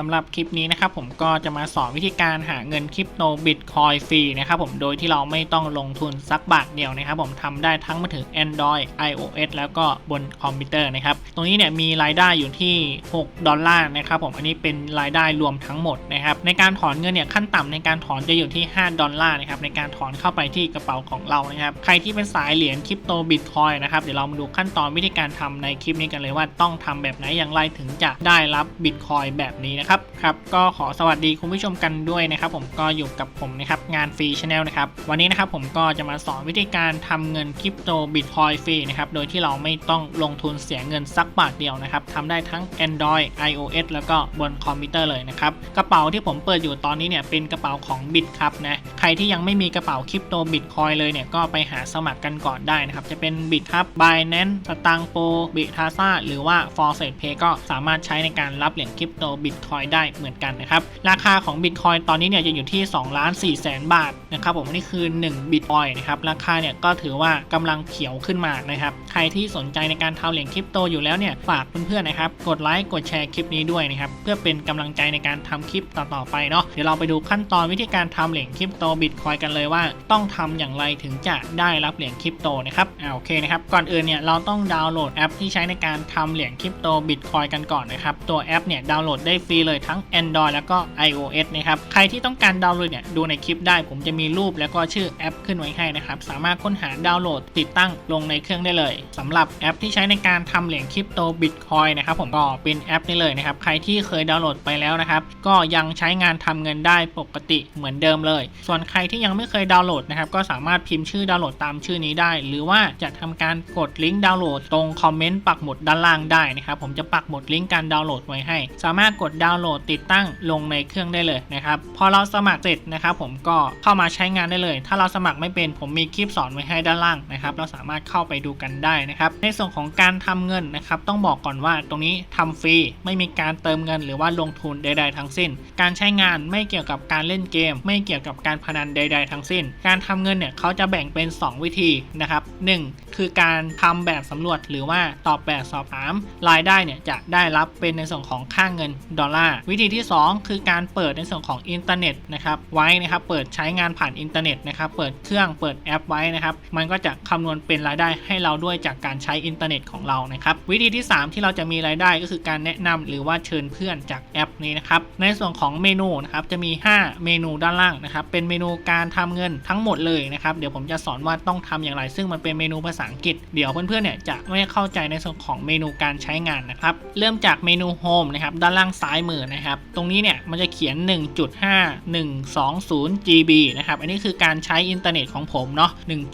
สำหรับคลิปนี้นะครับผมก็จะมาสอนวิธีการหาเงินคริปโตบิตคอยฟรีนะครับผมโดยที่เราไม่ต้องลงทุนสักบาทเดียวนะครับผมทำได้ทั้งมือถือ Android iOS แล้วก็บนคอมพิวเตอร์นะครับตรงนี้เนี่ยมีรายได้อยู่ที่ 6 ดอลลาร์นะครับผมอันนี้เป็นรายได้รวมทั้งหมดนะครับในการถอนเงินเนี่ยขั้นต่ำในการถอนจะอยู่ที่ 5 ดอลลาร์นะครับในการถอนเข้าไปที่กระเป๋าของเรานะครับใครที่เป็นสายเหรียญคริปโตบิตคอยนะครับเดี๋ยวเรามาดูขั้นตอนวิธีการทำในคลิปนี้กันเลยว่าต้องทำแบบไหนอย่างไรถึงจะได้รับบิตคอยแบบนี้นะครับครับก็ขอสวัสดีคุณผู้ชมกันด้วยนะครับ ผมก็อยู่กับผมนะครับงานฟรีชาแนลนะครับวันนี้นะครับผมก็จะมาสอนวิธีการทำเงินคริปโตบิตคอยฟรีนะครับโดยที่เราไม่ต้องลงทุนเสียเงินสักบาทเดียวนะครับทำได้ทั้ง Android iOS แล้วก็บนคอมพิวเตอร์เลยนะครับกระเป๋าที่ผมเปิดอยู่ตอนนี้เนี่ยเป็นกระเป๋าของบิตครับนะใครที่ยังไม่มีกระเป๋าคริปโตบิตคอยเลยเนี่ยก็ไปหาสมัครกันก่อนได้นะครับจะเป็นบิตครับ Binance สตางโปบิทาซ่าหรือว่า f o r s e t Pay ก็สามารถใช้ในการรับเหรียญคริปโตบิตคอยได้เหมือนกันนะครับ ราคาของบิตคอยตอนนี้เนี่ยจะอยู่ที่2ล้าน4แสนบาทนะครับผมนี่คือ1บิตคอยนะครับราคาเนี่ยก็ถือว่ากำลังเขียวขึ้นมานะครับใครที่สนใจในการทำเหรียญคริปโตอยู่แล้วเนี่ยฝากเพื่อนๆนะครับกดไลค์กดแชร์คลิปนี้ด้วยนะครับเพื่อเป็นกำลังใจในการทำคลิปต่อๆไปเนาะเดี๋ยวเราไปดูขั้นตอนวิธีการทำเหรียญคริปโตบิตคอยกันเลยว่า ต้องทำอย่างไรถึงจะได้รับเหรียญคริปโตนะครับอ่าโอเคนะครับก่อนอื่นเนี่ยเราต้องดาวน์โหลดแอปที่ใช้ในการทำเหรียญคริปโตบิตคอยกันก่อนนะครับตัวแอปเนี่ยดาวน์โหลดได้ฟรีเลยทั้ง Android แล้วก็ iOS นะครับ ใครที่ต้องการดาวน์โหลดเนี่ยดูในคลิปได้ ผมจะมีรูปแล้วก็ชื่อแอปขึ้นไว้ให้นะครับ สามารถค้นหาดาวน์โหลดติดตั้งลงในเครื่องได้เลยสำหรับแอปที่ใช้ในการทำเหรียญคริปโตบิตคอยนะครับผมก็เป็นแอปนี้เลยนะครับ ใครที่เคยดาวน์โหลดไปแล้วนะครับ ก็ยังใช้งานทำเงินได้ปกติเหมือนเดิมเลย ส่วนใครที่ยังไม่เคยดาวน์โหลดนะครับก็สามารถพิมพ์ชื่อดาวน์โหลดตามชื่อนี้ได้ หรือว่าจะทำการกดลิงก์ดาวน์โหลดตรงคอมเมนต์ปักหมุดด้านล่างได้นะครับผมจะปักหมุดลิงก์การดาวน์โหลดไว้ให้ สามารถกดดาวน์โหลดติดตั้งลงในเครื่องได้เลยนะครับพอเราสมัครเสร็จนะครับผมก็เข้ามาใช้งานได้เลย ถ้าเราสมัครไม่เป็นผมมีคลิปสอนไว้ให้ด้านล่างนะครับเราสามารถเข้าไปดูกันได้นะครับในส่วนของการทำเงินนะครับต้องบอกก่อนว่าตรงนี้ทำฟรีไม่มีการเติมเงินหรือว่าลงทุนใด ๆ ทั้งสิ้น การใช้งานไม่เกี่ยวกับการเล่นเกม ไม่เกี่ยวกับการพนันใด ๆ ทั้งสิ้น การทำเงินเนี่ยเขาจะแบ่งเป็น 2 วิธีนะครับหนึ่งคือการทำแบบสำรวจหรือว่าตอบแบบสอบถามรายได้เนี่ยจะได้รับเป็นในส่วนของค่าเงินดอลลาร์วิธีที่ 2 คือการเปิดในส่วนของอินเทอร์เน็ตนะครับไว้นะครับเปิดใช้งานผ่านอินเทอร์เน็ตนะครับเปิดเครื่องเปิดแอปไว้นะครับมันก็จะคำนวณเป็นรายได้ให้เราด้วยจากการใช้อินเทอร์เน็ตของเรานะครับวิธีที่ 3 ที่เราจะมีรายได้ก็คือการแนะนำหรือว่าเชิญเพื่อนจากแอปนี้นะครับในส่วนของเมนูนะครับจะมี 5 เมนูด้านล่างนะครับเป็นเมนูการทำเงินทั้งหมดเลยนะครับเดี๋ยวผมจะสอนว่าต้องทำอย่างไร ซึ่งมันเป็นเมนูภาษาอังกฤษเดี๋ยวเพื่อนๆเนี่ยจะไม่เข้าใจในส่วนของเมนูการใช้งานนะครับเริ่มจากเมนูโฮมนะครับด้านล่างซ้ายมือนะครับ ตรงนี้เนี่ยมันจะเขียน 1.5120 GB นะครับ อันนี้คือการใช้อินเทอร์เน็ตของผมเนาะ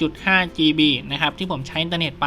1.5 GB นะครับที่ผมใช้อินเทอร์เน็ตไป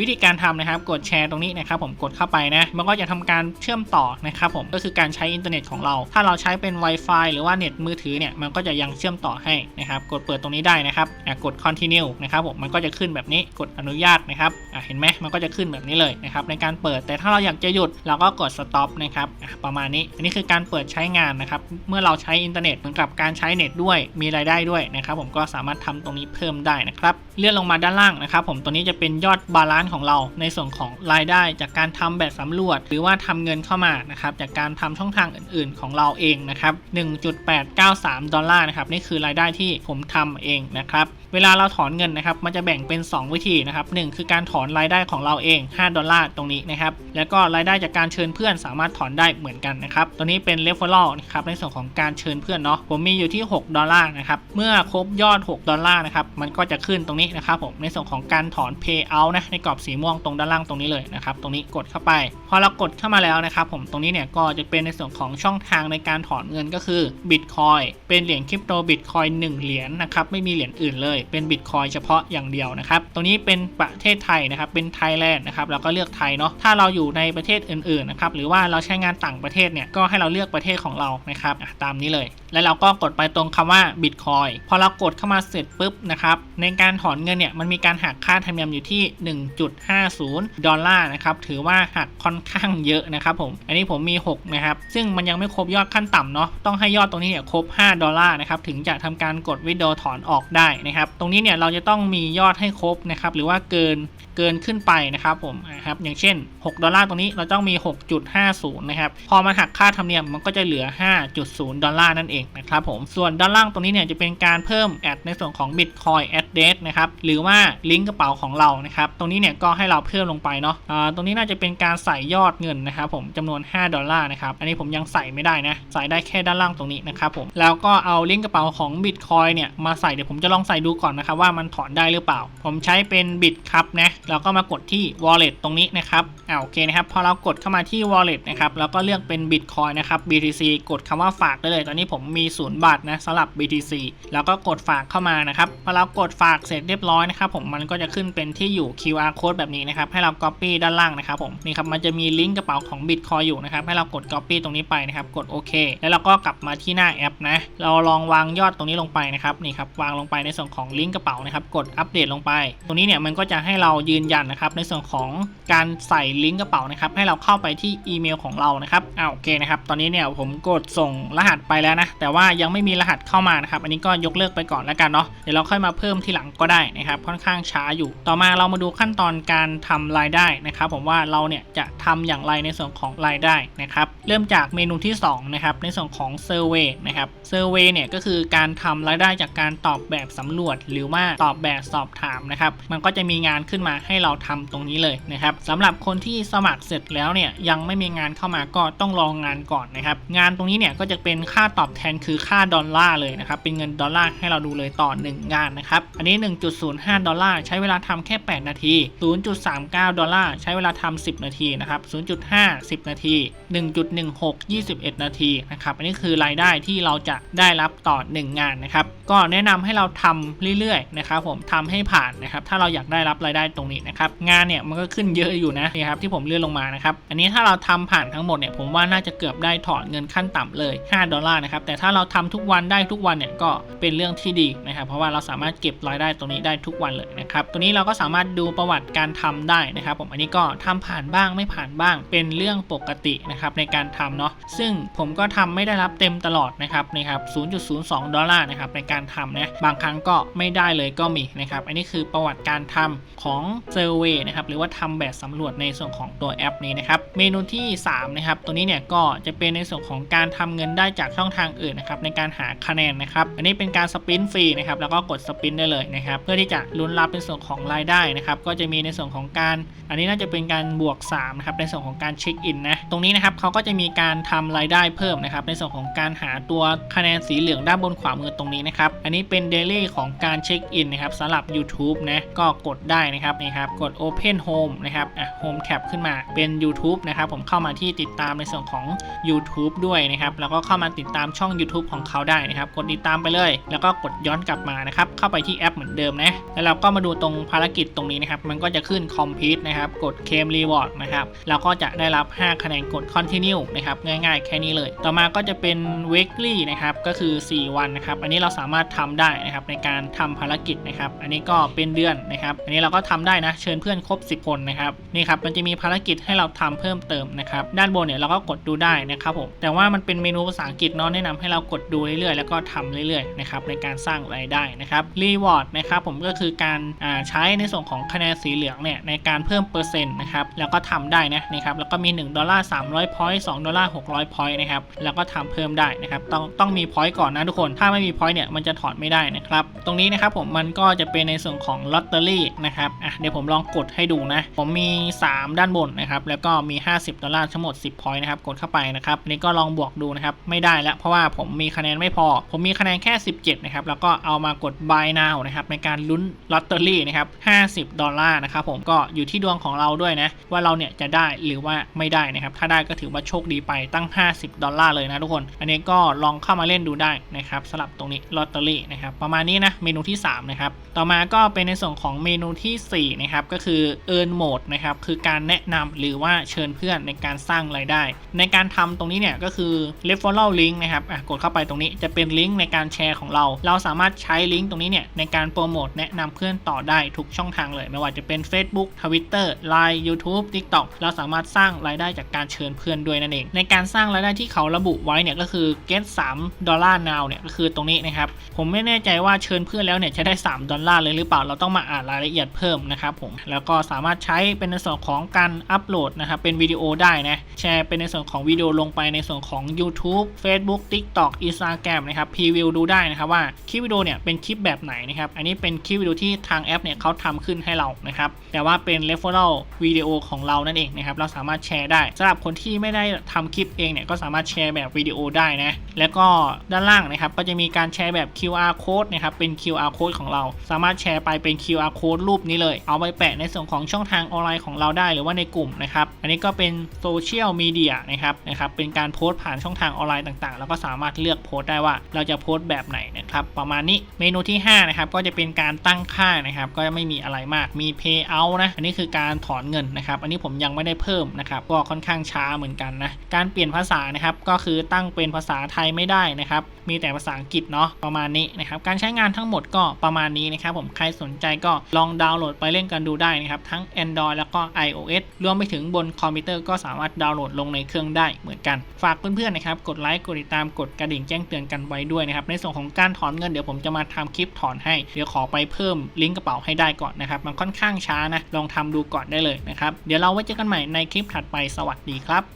วิธีการทำนะครับ กดแชร์ตรงนี้นะครับผมกดเข้าไปนะมันก็จะทำการเชื่อมต่อนะครับผมก็คือการใช้อินเทอร์เน็ตของเรา ถ้าเราใช้เป็น Wi-Fi หรือว่าเน็ตมือถือเนี่ยมันก็จะยังเชื่อมต่อให้นะครับกดเปิดตรงนี้ได้นะครับอะกด continue นะครับผมมันก็จะขึ้นแบบนี้กดอนุญาตนะครับอะเห็นไหมมันก็จะขึ้นแบบนี้เลยนะครับในการเปิดแต่ถ้าเราอยากจะหยุดเราก็กด stop นะครับอะประมาณนี้ อันนี้คือการเปิดใช้งานนะครับเมื่อเราใช้อินเทอร์เน็ตเหมือนกับการใช้เน็ตด้วยมีรายได้ด้วยนะครับผมก็สามารถทำตรงนี้เพิ่มได้นะครับเลื่อนลงมาด้านล่างนะครับผมตัวนี้จะเป็นยอดบาลานซ์ของเราในส่วนของรายได้จากการทำแบบสำรวจ หรือว่าทำเงินเข้ามานะครับจากการทำช่องทางอื่น ๆ ของเราเองนะครับ1.893 ดอลลาร์นะครับนี่คือรายได้ที่ผมทำเองนะครับเวลาเราถอนเงินนะครับมันจะแบ่งเป็น 2 วิธีนะครับหคือการถอนรายได้ของเราเอง 5 ดอลลาร์ตรงนี้นะครับแล้วก็รายได้จากการเชิญเพื่อนสามารถถอนได้เหมือนกันนะครับตัวนี้เป็น referral นะครับในส่วนของการเชิญเพื่อนเนาะผมมีอยู่ที่ 6 ดอลลาร์นะครับเมื่อครบยอด 6 ดอลลาร์นะครับมันก็จะขึ้นตรงนี้นะครับผมในส่วนของการถอน pay out นะในกรอบสีม่วงตรงด้านล่างตรงนี้เลยนะครับตรงนี้กดเข้าไป พอเรากดเข้ามาแล้วนะครับผมตรงนี้เนี่ยก็จะเป็นในส่วนของช่องทางในการถอนเงินก็คือ Bitcoin เป็นเหรียญคริปโต Bitcoin 1เหรียญนะครับไม่มีเหรียญอื่นเลยเป็น Bitcoin เฉพาะอย่างเดียวนะครับตรงนี้เป็นประเทศไทยนะครับเป็นไทยแลนด์นะครับเราก็เลือกไทยเนาะถ้าเราอยู่ในประเทศอื่นๆนะครับหรือว่าเราใช้งานต่างประเทศเนี่ยก็ให้เราเลือกประเทศของเรานะครับตามนี้เลย แล้วเราก็กดไปตรงคำว่า Bitcoin พอเรากดเข้ามาเสร็จปุ๊บนะครับในการถอนเงินเนี่ยมันมีการหักค่าธรรมเนียมอยู่ที่6.50 ดอลลาร์นะครับ ถือว่าหักค่อนข้างเยอะนะครับผม อันนี้ผมมี 6 นะครับ ซึ่งมันยังไม่ครบยอดขั้นต่ำเนาะ ต้องให้ยอดตรงนี้เนี่ยครบ 5 ดอลลาร์นะครับ ถึงจะทำการกดวิดีโอถอนออกได้นะครับ ตรงนี้เนี่ยเราจะต้องมียอดให้ครบนะครับ หรือว่าเกินเกินขึ้นไปนะครับผม นะครับอย่างเช่น 6 ดอลลาร์ตรงนี้เราต้องมี 6.50 นะครับ พอมาหักค่าธรรมเนียมมันก็จะเหลือ 5.0 ดอลลาร์นั่นเองนะครับผมส่วนด้านล่างตรงนี้เนี่ยจะเป็นการเพิ่มแอดในส่วนของ Bitcoin address นะครับหรือว่าลิงก์กระเป๋าของเรานะครับตรงนี้เนี่ยก็ให้เราเพิ่มลงไปเนาะอ่าตรงนี้น่าจะเป็นการใส่ยอดเงินนะครับผมจำนวน 5 ดอลลาร์นะครับอันนี้ผมยังใส่ไม่ได้นะใส่ได้แค่ด้านล่างตรงนี้นะครับผมแล้วก็เอาลิงก์กระเป๋าของ Bitcoin เนี่ยมาใส่เดี๋ยวผมจะลองใส่ดูก่อนนะครับว่ามันถอนได้หรือเปล่า ผมใช้เป็น Bit ครับนะแล้วก็มากดที่ Wallet ตรงนี้นะครับอ่าโอเคนะครับพอเรากดเข้ามาที่ Wallet นะครับแล้วก็เลือกเป็น Bitcoin นะครับ BTC กดคำว่าฝากได้เลย ตอนนี้ผมมี0บาทนะสำหรับ BTC แล้วก็กดฝากเข้ามานะครับพอเรากดฝากเสร็จเรียบร้อยนะครับผมมันก็จะขึ้นเป็นที่อยู่ QR code แบบนี้นะครับให้เรา Copy ด้านล่างนะครับผมนี่ครับมันจะมีลิงก์กระเป๋าของ Bitcoin อยู่นะครับให้เรากด Copy ตรงนี้ไปนะครับกดโอเคแล้วเราก็กลับมาที่หน้าแอปนะเราลองวางยอดตรงนี้ลงไปนะครับนี่ครับวางลงไปในส่วนของลิงก์กระเป๋านะครับกดอัปเดตลงไป ตรงนี้เนี่ยมันก็จะให้เรายืนยันนะครับในส่วนของการใส่ลิงก์กระเป๋านะครับ ให้เราเข้าไปที่อีเมลของเรานะครับอ่าโอเคนะครับ ตอนนี้เนี่ยผมกดส่งรหัสไปแล้วนะ แต่ว่ายังไม่มีรหัสเข้ามานะครับ อันนี้ก็ยกเลิกไปก่อนแล้วกันเนาะ เดี๋ยวเราค่อยมาเพิ่มทีหลังก็ได้นะครับ ค่อนข้างช้าอยู่ ต่อมาเรามาดูขั้นตอนการทำรายได้นะครับ ผมว่าเราเนี่ยจะทำอย่างไรในส่วนของรายได้นะครับ เริ่มจากเมนูที่สองนะครับ ในส่วนของเซอร์เวยนะครับ เซอร์เวยเนี่ยก็คือการทำรายได้จากการตอบแบบสำรวจ หรือว่าตอบแบบสอบถามนะครับ มันก็จะมีงานขึ้นมาให้เราทำตรงนี้เลยนะครับสำหรับคนที่สมัครเสร็จแล้วเนี่ยยังไม่มีงานเข้ามาก็ต้องรองงานก่อนนะครับงานตรงนี้เนี่ยก็จะเป็นค่าตอบแทนคือค่าดอลลาร์เลยนะครับเป็นเงินดอลลาร์ให้เราดูเลยต่อ 1 งานนะครับอันนี้ 1.05 ดอลลาร์ใช้เวลาทำแค่ 8 นาที 0.39 ดอลลาร์ใช้เวลาทำ10 นาทีนะครับ 0.5 10 นาที 1.16 21 นาทีนะครับอันนี้คือรายได้ที่เราจะได้รับต่อ 1 งานนะครับก็แนะนำให้เราทำเรื่อยๆนะครับผมทำให้ผ่านนะครับถ้าเราอยากได้รับรายได้ตรงนี้นะครับงานเนี่ยมันก็ขึ้นเยอะอยู่นะนี่ครับที่ผมเลื่อนลงมานะครับอันนี้ถ้าเราทำผ่านทั้งหมดเนี่ยผมว่าน่าจะเกือบได้ถอนเงินขั้นต่ำเลย 5 ดอลลาร์นะครับแต่ถ้าเราทำทุกวันได้ทุกวันเนี่ยก็เป็นเรื่องที่ดีนะครับเพราะว่าเราสามารถเก็บรายได้ตรงนี้ได้ทุกวันเลยนะครับตัวนี้เราก็สามารถดูประวัติการทำได้นะครับผมอันนี้ก็ทำผ่านบ้างไม่ผ่านบ้าง เป็นเรื่องปกตินะครับในการทำเนาะซึ่งผมก็ทำไม่ได้รับเต็มตลอดนะครับนี่ครับ 0.02 ดอลลาร์นะครับในการทำนะบางครั้งก็ไม่ได้เลยก็มีนะครับอันนี้คือประวัติการทำของเซอร์เวยนะครับหรือว่าทำแบบสำรวจในส่วนของตัวแอปนี้นะครับ เมนูที่3นะครับตัวนี้เนี่ยก็จะเป็นในส่วนของการทำเงินได้จากช่องทางอื่นนะครับในการหาคะแนนนะครับอันนี้เป็นการสปินฟรีนะครับแล้วก็กดสปินได้เลยนะครับเพื่อที่จะลุ้นรับเป็นส่วนของรายได้นะครับก็จะมีในส่วนของการ อันนี้น่าจะเป็นการบวก3นะครับในส่วนของการเช็คอินนะตรงนี้นะครับเขาก็จะมีการทำรายได้เพิ่มนะครับในส่วนของการหาตัวคะแนนสีเหลืองด้านบนขวามือตรงนี้นะครับอันนี้เป็นเดลี่ของการเช็คอินนะครับสำหรับ YouTube นะก็กดได้นะครับนี่ครับกด Open Home นะครับอะ Home Tab ขึ้นมาเป็น YouTube นะครับ ผมเข้ามาที่ติดตามในส่วนของ YouTube ด้วยนะครับ แล้วก็เข้ามาติดตามช่อง YouTube ของเขาได้นะครับ กดติดตามไปเลย แล้วก็กดย้อนกลับมานะครับ เข้าไปที่แอปเหมือนเดิมนะ แล้วเราก็มาดูตรงภารกิจตรงนี้นะครับ มันก็จะขึ้น Complete นะครับ กด Claim Reward นะครับแล้วก็จะได้รับ 5 คะแนนกด Continue นะครับ ง่ายๆ แค่นี้เลย ต่อมาก็จะเป็น Weekly นะครับ ก็คือ 4 วันนะครับ อันนี้เราสามารถทำได้นะครับในการทำภารกิจนะครับ อันนี้ก็เป็นเดือนนะครับ อันนี้เราก็ทำได้นะ เชิญเพื่อนครบ 10 คนนะครับนี่ครับมันจะมีภารกิจให้เราทำเพิ่มเติมนะครับด้านบนเนี่ยเราก็กดดูได้นะครับผมแต่ว่ามันเป็นเมนูภาษาอังกฤษเนาะแนะนำให้เรากดดูเรื่อยๆแล้วก็ทำเรื่อยๆนะครับในการสร้างรายได้นะครับรีวอร์ดนะครับผมก็คือการใช้ในส่วนของคะแนนสีเหลืองเนี่ยในการเพิ่มเปอร์เซ็นต์นะครับแล้วก็ทำได้นะนะครับแล้วก็มี1ดอลลาร์300พอยต์2ดอลลาร์600พอยต์นะครับแล้วก็ทำเพิ่มได้นะครับต้องต้องมีพอยต์ก่อนนะทุกคนถ้าไม่มีพอยต์เนี่ยมันจะถอนไม่ได้นะครับตรงนี้นะครับผมมันก็จะเป็นในส่วนของลอตเตอรี่นะครับอะเดี๋ยวผมลองกดให้ดูนะผมมี3 ด้านบนนะครับ แล้วก็มี 50 ดอลลาร์ทั้งหมด 10 พอยต์นะครับ กดเข้าไปนะครับอันนี้ก็ลองบวกดูนะครับ ไม่ได้แล้ว เพราะว่าผมมีคะแนนไม่พอ ผมมีคะแนนแค่ 17 นะครับ แล้วก็เอามากด buy now นะครับ ในการลุ้นลอตเตอรี่นะครับ 50 ดอลลาร์นะครับ ผมก็อยู่ที่ดวงของเราด้วยนะ ว่าเราเนี่ยจะได้หรือว่าไม่ได้นะครับ ถ้าได้ก็ถือว่าโชคดีไปตั้ง 50 ดอลลาร์เลยนะทุกคน อันนี้ก็ลองเข้ามาเล่นดูได้นะครับสลับตรงนี้ลอตเตอรี่นะครับ ประมาณนี้นะ เมนูที่ 3 นะครับ ต่อมาก็เป็นในส่วนของเมนูที่4นะครับ ก็คือ earn mode นะครับคือการแนะนำหรือว่าเชิญเพื่อนในการสร้างรายได้ ในการทำตรงนี้เนี่ยก็คือ referral link นะครับอะกดเข้าไปตรงนี้จะเป็นลิงก์ในการแชร์ของเรา เราสามารถใช้ลิงก์ตรงนี้เนี่ยในการโปรโมทแนะนำเพื่อนต่อได้ทุกช่องทางเลย ไม่ว่าจะเป็น Facebook Twitter Line YouTube TikTok เราสามารถสร้างรายได้จากการเชิญเพื่อนด้วยนั่นเอง ในการสร้างรายได้ที่เขาระบุไว้เนี่ยก็คือ get 3ดอลลาร์ now เนี่ยก็คือตรงนี้นะครับผมไม่แน่ใจว่าเชิญเพื่อนแล้วเนี่ยจะได้ 3 ดอลลาร์เลยหรือเปล่าเราต้องมาอ่านรายละเอียดเพิ่มนะครับผมแล้วก็สามารถใช้เป็นในส่วนของการอัปโหลดนะครับเป็นวิดีโอได้นะแชร์เป็นในส่วนของวิดีโอลงไปในส่วนของ YouTube Facebook TikTok Instagram นะครับพรีวิวดูได้นะครับว่าคลิปวิดีโอเนี่ยเป็นคลิปแบบไหนนะครับอันนี้เป็นคลิปวิดีโอที่ทางแอปเนี่ยเขาทำขึ้นให้เรานะครับแต่ว่าเป็น referral วิดีโอของเรานั่นเองนะครับเราสามารถแชร์ได้สำหรับคนที่ไม่ได้ทำคลิปเองเนี่ยก็สามารถแชร์แบบวิดีโอได้นะแล้วก็ด้านล่างนะครับก็จะมีการแชร์แบบ QR code นะครับเป็น QR code ของเรา สามารถแชร์ไปเป็น QR code รูปนี้เลย เอาไปแปะในส่วนของช่องทางออนไลน์ของเราได้หรือว่าในกลุ่มนะครับ อันนี้ก็เป็นโซเชียลมีเดียนะครับนะครับ เป็นการโพสต์ผ่านช่องทางออนไลน์ต่างๆ แล้วก็สามารถเลือกโพสต์ได้ว่าเราจะโพสต์แบบไหนนะครับ ประมาณนี้เมนูที่5นะครับก็จะเป็นการตั้งค่านะครับ ก็ไม่มีอะไรมากมี payout นะ อันนี้คือการถอนเงินนะครับ อันนี้ผมยังไม่ได้เพิ่มนะครับ ก็ค่อนข้างช้าเหมือนกันนะ การเปลี่ยนภาษานะครับ ก็คือตั้งเป็นภาษาไทยไม่ได้นะครับ มีแต่ภาษาอังกฤษเนาะประมาณนี้นะครับการใช้งานทั้งหมดก็ประมาณนี้นะครับผมใครสนใจก็ลองดาวน์โหลดไปเล่นกันดูได้นะครับทั้ง Android แล้วก็ iOS รวมไปถึงบนคอมพิวเตอร์ก็สามารถดาวน์โหลดลงในเครื่องได้เหมือนกันฝากเพื่อนๆนะครับกดไลค์กดติดตามกดกระดิ่งแจ้งเตือนกันไว้ด้วยนะครับในส่วนของการถอนเงินเดี๋ยวผมจะมาทำคลิปถอนให้เดี๋ยวขอไปเพิ่มลิงก์กระเป๋าให้ได้ก่อนนะครับมันค่อนข้างช้านะลองทำดูก่อนได้เลยนะครับเดี๋ยวเราไว้เจอกันใหม่ในคลิปถัดไปสวัสดีครับ